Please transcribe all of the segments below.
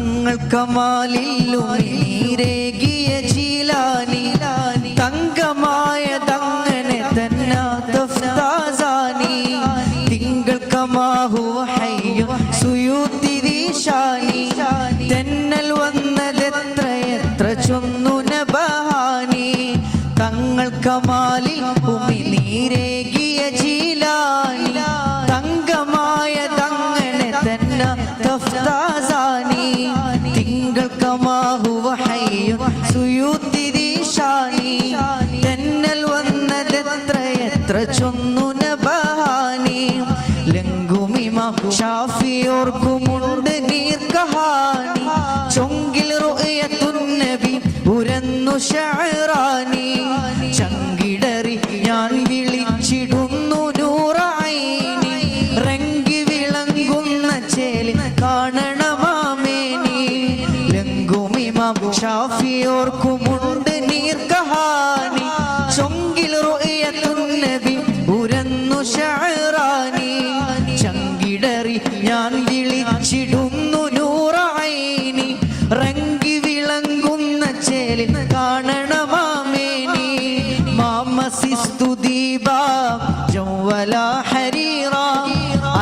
തങ്ങൾ കമാലില്ലുമീരേകിയ ജീലാനി ഹയ്യ സുയൂത്തി ദീശാനി തെന്നൽ വന്നതെത്ര എത്ര ചൊന്നു നബഹാനി. ലങ്കുമിമ ഷാഫിയോർക്കുമുണ്ട് നീർക്കഹാനി. ചൊങ്കിൽ റുയത്തുന്നബി ഉരന്നു ഷാറാനി. ചങ്കിടറി ഞാൻ വിളിച്ചിടുന്നു നൂറായിനി. റങ്കി വിളങ്ങുന്ന ചേലി കാണണമാമേനി ഷാഫിയോർക്കുമുണ്ട് നീർക്കഹാനി. ചൊങ്കിൽ റുയത്തുന്നബി ഉരന്നു ഷാറാനി ചങ്കിടറി ഞാൻ വിളിച്ചിടുന്നു നൂറായിനി. റങ്കി വിളങ്ങുന്ന ചേലി കാണണമാമേനി. മാമസിസ്തു ദീപ ജൗവല ഹരീറ.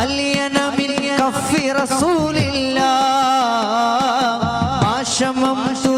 അലിയന മിൻ കഫി റസൂലില്ലാ. സുദാത്തി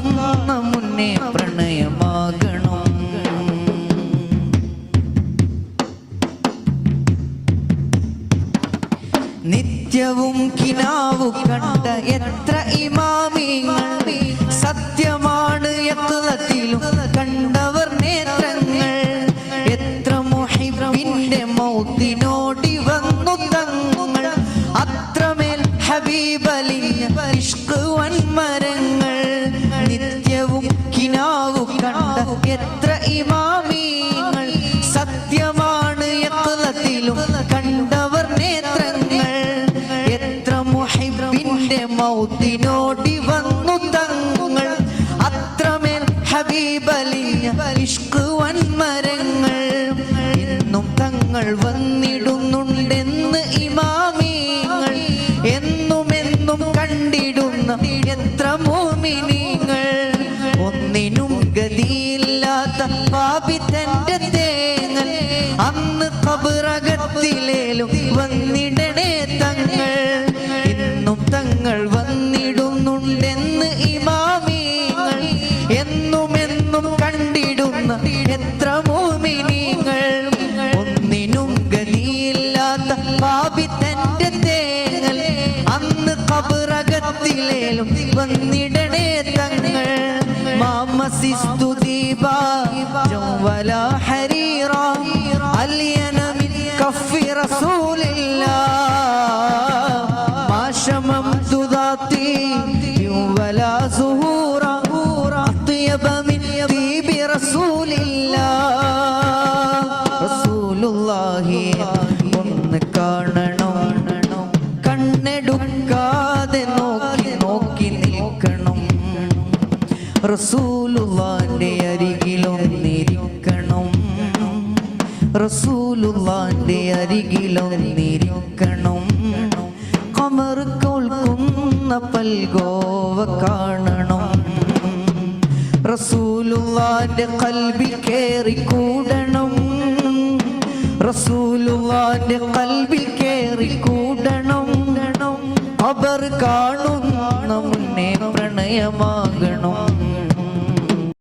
നിത്യവും കിനാവു കണ്ട എത്ര ഇമാമിങ്ങൾ സത്യമാണ് യത്നത്തിലും കണ്ടവർ നേത്രങ്ങൾ. എത്ര മുഹിബിന്റെ മൗത്തിനോടി വന്നു തങ്ങൾ. അത്രമേൽ ഹബീബലി വൻമരങ്ങൾ. നിത്യവും കിനാവു കണ്ട എത്ര ഇമാമിങ്ങൾ മൗത്തിനോടി വന്നു തങ്ങൾ. അത്രമേൽ ഹബീബലിയ ഇഷ്ക് വൻമരങ്ങൾ. ഇന്നും തങ്ങൾ വന്നിടുന്നുണ്ടെന്ന് ഇമാമീങ്ങൾ. എന്നും എന്നും കണ്ടിടുന്ന എത്ര മോമിനിങ്ങൾ. ഒന്നിനും ഗതിയില്ലാത്ത തന്റെ തേങ്ങൽ. അന്ന് കബറകത്തിലേലും വന്നിടണേ മാമസിസ്തു ദീപ ജൗവല ഹരീറ അലിയന മിൻ കഫി റസൂലില്ലാ മാശമം തുദാത്തി വല സുഹൂറ അത്യബ മിൻ ദീബി റസൂലില്ലാ ഒന്ന് റസൂലുള്ളാന്റെ അരികിലൊന്നിരിക്കണം. റസൂലുള്ളാന്റെ അരികിലൊന്നിരിക്കണം. കമർ കൊൾക്കുന്ന പൽഗോവ കാണണം. റസൂലുള്ളാന്റെ കൽബിൽ കേറി കൂടണം റസൂലുള്ളാന്റെ കൽബിൽ കേറി കൂടണം അവർ കാണുന്ന മുന്നേ പ്രണയമാകണം.